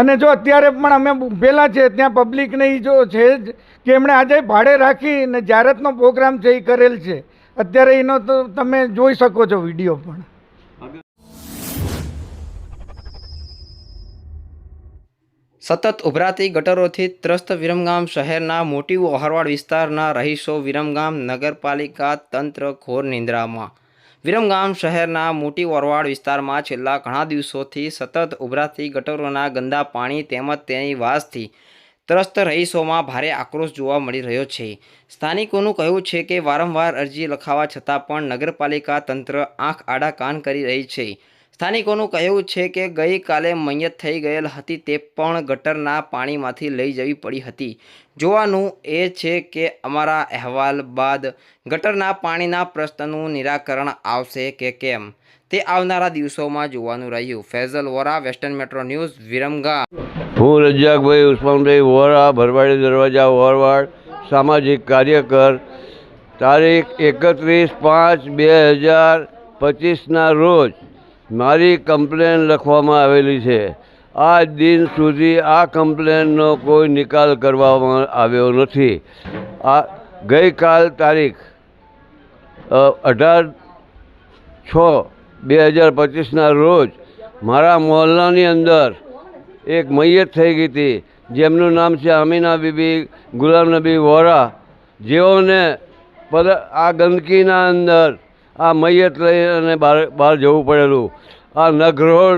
અને જો અત્યારે પણ અમે ઊભેલા છે, ત્યાં પબ્લિકને એ જો છે જ કે એમણે આજે ભાડે રાખી અને જાહેરાતનો પ્રોગ્રામ છે એ કરેલ છે, અત્યારે એનો તો તમે જોઈ શકો છો વીડિયો પણ. સતત ઉભરાતી ગટરોથી ત્રસ્ત વિરમગામ શહેરના મોટી ઓહરવાડ વિસ્તારના રહીશો વિરમગામ નગરપાલિકા તંત્ર ઘોર નિંદ્રામાં. વિરમગામ શહેરના મોટી ઓરવાડ વિસ્તારમાં છેલ્લા ઘણા દિવસોથી સતત ઉભરાતી ગટરોના ગંદા પાણી તેમજ તેની વાસથી ત્રસ્ત રહીશોમાં ભારે આક્રોશ જોવા મળી રહ્યો છે. સ્થાનિકોનું કહેવું છે કે વારંવાર અરજી લખાવા છતાં પણ નગરપાલિકા તંત્ર આંખ આડા કાન કરી રહી છે. સ્થાનિકોનું કહેવું છે કે ગઈકાલે મૈયત થઈ ગયેલ હતી તે પણ ગટરના પાણીમાંથી લઈ જવી પડી હતી. જોવાનું એ છે કે અમારા અહેવાલ બાદ ગટરના પાણીના પ્રશ્નનું નિરાકરણ આવશે કે કેમ? તે આવનારા દિવસોમાં જોવાનું રહ્યું. Faizal Vora, western metro news વિરમગા હું રજાકભાઈ ઉસ્માનભાઈ વોરા, ભરવાડી દરવાજા વોરવાડ, સામાજિક કાર્યકર. તારીખ એકત્રીસ પાંચ બે હજાર પચીસના રોજ મારી કમ્પ્લેન લખવામાં આવેલી છે. આ દિન સુધી આ કમ્પ્લેનનો કોઈ નિકાલ કરવામાં આવ્યો નથી. આ ગઈકાલ તારીખ અઢાર છ બે હજાર પચીસના રોજ મારા મોહલ્લાની અંદર એક મૈયત થઈ ગઈ હતી. જેમનું નામ છે અમીના બીબી, ગુલામ નબી વોરા. જેઓને પર આ ગંદકીના અંદર આ મૈયત લઈ અને બહાર બહાર જવું પડેલું. આ નગરોળ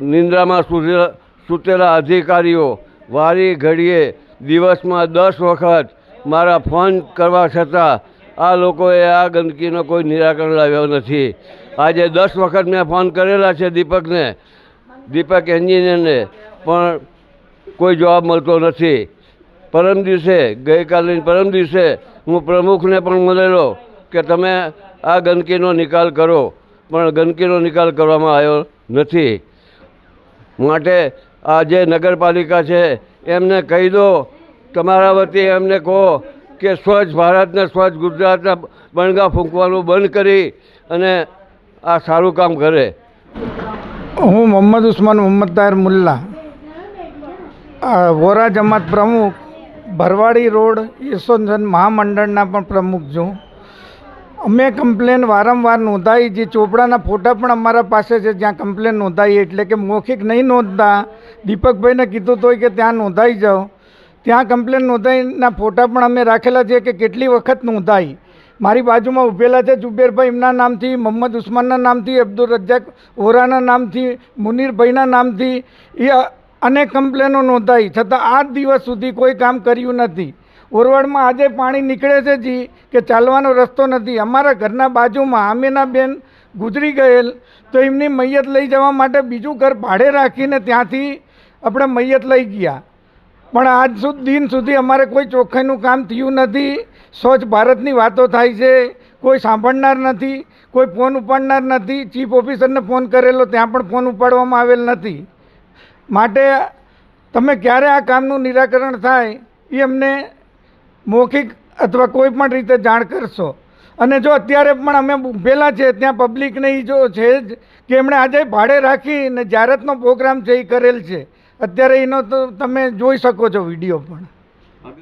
નિંદ્રામાં સૂતેલા સૂતેલા અધિકારીઓ વારી ઘડીએ દિવસમાં દસ વખત મારા ફોન કરવા છતાં આ લોકોએ આ ગંદકીનો કોઈ નિરાકરણ લાવ્યો નથી. આજે દસ વખત મેં ફોન કરેલા છે દીપકને. દીપક એન્જિનિયરને, પણ કોઈ જવાબ મળતો નથી. પરમ દિવસે ગઈકાલે પરમ દિવસે હું પ્રમુખને પણ મળેલો કે તમે આ ગંદકીનો નિકાલ કરો. પણ ગંદકીનો નિકાલ કરવામાં આવ્યો નથી. માટે આ જે નગરપાલિકા છે, એમને કહી દો. તમારા વતી એમને કહો કે સ્વચ્છ ભારતને સ્વચ્છ ગુજરાતના બણગા ફૂંકવાનું બંધ કરી અને આ સારું કામ કરે. હું મોહમ્મદ ઉસ્માન મોહમ્મદ તાહેર મુલ્લા. વોરા જમાત પ્રમુખ, ભરવાડી રોડ યશવંતન મહામંડળના પણ પ્રમુખ છું. અમે કમ્પ્લેન વારંવાર નોંધાવી જે ચોપડાના ફોટા પણ અમારા પાસે છે. જ્યાં કમ્પ્લેન નોંધાવી એટલે કે મૌખિક નહીં નોંધતા. દીપકભાઈને કીધું તોય કે ત્યાં નોંધાઈ જાઓ. ત્યાં કમ્પ્લેન નોંધાઈના ફોટા પણ અમે રાખેલા છે કે કેટલી વખત નોંધાઈ. મારી બાજુમાં ઊભેલા છે જુબેરભાઈ એમના નામથી, મોહમ્મદ ઉસ્માનના નામથી, અબ્દુલ રજાક ઓરાના નામથી, મુનીરભાઈના નામથી. એ અનેક કમ્પ્લેનો નોંધાઈ. છતાં આઠ દિવસ સુધી કોઈ કામ કર્યું નથી. ઓરવાડમાં આજે પાણી નીકળે છે જી, કે ચાલવાનો રસ્તો નથી. અમારા ઘરના બાજુમાં આમેના બેન ગુજરી ગયેલ, તો એમની મૈયત લઈ જવા માટે બીજું ઘર ભાડે રાખીને ત્યાંથી આપણે મૈયત લઈ ગયા. પણ આજ સુધી દિન સુધી અમારે કોઈ ચોખ્ખાઈનું કામ થયું નથી. સ્વચ્છ ભારતની વાતો થાય છે. કોઈ સાંભળનાર નથી. કોઈ ફોન ઉપાડનાર નથી. ચીફ ઓફિસરને ફોન કરેલો ત્યાં પણ ફોન ઉપાડવામાં આવેલ નથી. માટે તમે ક્યારે આ કામનું નિરાકરણ થાય એ અમને મૌખિક અથવા કોઈ પણ રીતે જાણ કરશો. અને જો અત્યારે પણ અમે ઊભેલા છે, ત્યાં પબ્લિકને એ જો છે જ કે એમણે આજે ભાડે રાખી ને જાહેરાતનો પ્રોગ્રામ છે એ કરેલ છે, અત્યારે એનો તો તમે જોઈ શકો છો વીડિયો પણ.